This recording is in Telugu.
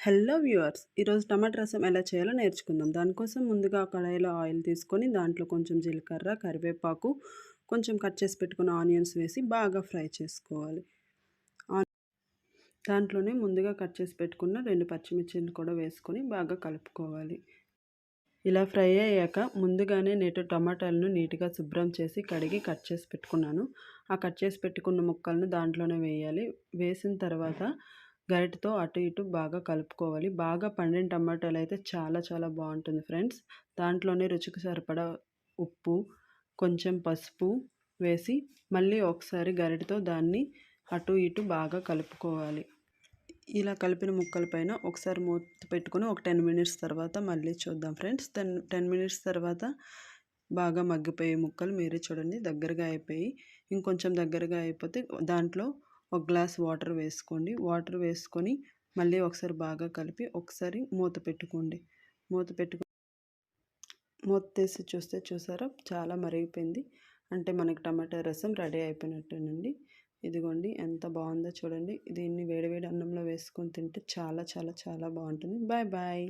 హలో వ్యూవర్స్ ఈరోజు టమాటా రసం ఎలా చేయాలో నేర్చుకుందాం. దానికోసం ముందుగా కడాయిలో ఆయిల్ తీసుకొని దాంట్లో కొంచెం జీలకర్ర కరివేపాకు కొంచెం కట్ చేసి పెట్టుకున్న ఆనియన్స్ వేసి బాగా ఫ్రై చేసుకోవాలి. దాంట్లోనే ముందుగా కట్ చేసి పెట్టుకున్న రెండు పచ్చిమిర్చిని కూడా వేసుకొని బాగా కలుపుకోవాలి. ఇలా ఫ్రై అయ్యాక ముందుగానే నేను టమాటాలను నీట్గా శుభ్రం చేసి కడిగి కట్ చేసి పెట్టుకున్నాను. ఆ కట్ చేసి పెట్టుకున్న ముక్కలను దాంట్లోనే వేయాలి. వేసిన తర్వాత గరిటతో అటు ఇటు బాగా కలుపుకోవాలి. బాగా పండిన టమాటాలు అయితే చాలా చాలా బాగుంటుంది ఫ్రెండ్స్. దాంట్లోనే రుచికి సరిపడా ఉప్పు కొంచెం పసుపు వేసి మళ్ళీ ఒకసారి గరిటతో దాన్ని అటు ఇటు బాగా కలుపుకోవాలి. ఇలా కలిపిన ముక్కల పైన ఒకసారి మూత పెట్టుకొని ఒక టెన్ మినిట్స్ తర్వాత మళ్ళీ చూద్దాం ఫ్రెండ్స్. టెన్ టెన్ మినిట్స్ తర్వాత బాగా మగ్గిపోయే ముక్కలు మీరే చూడండి. దగ్గరగా అయిపోయి ఇంకొంచెం దగ్గరగా అయిపోతే దాంట్లో ఒక గ్లాస్ వాటర్ వేసుకోండి. వాటర్ వేసుకొని మళ్ళీ ఒకసారి బాగా కలిపి ఒకసారి మూత పెట్టుకోండి. మూత పెట్టుకు మూత తీసి చూస్తే చూసారా? చాలా మరిగిపోయింది. అంటే మనకి టమాటా రసం రెడీ అయిపోయినట్టేనండి. ఇదిగోండి ఎంత బాగుందో చూడండి. దీన్ని వేడివేడి అన్నంలో వేసుకొని తింటే చాలా చాలా చాలా బాగుంటుంది. Bye bye.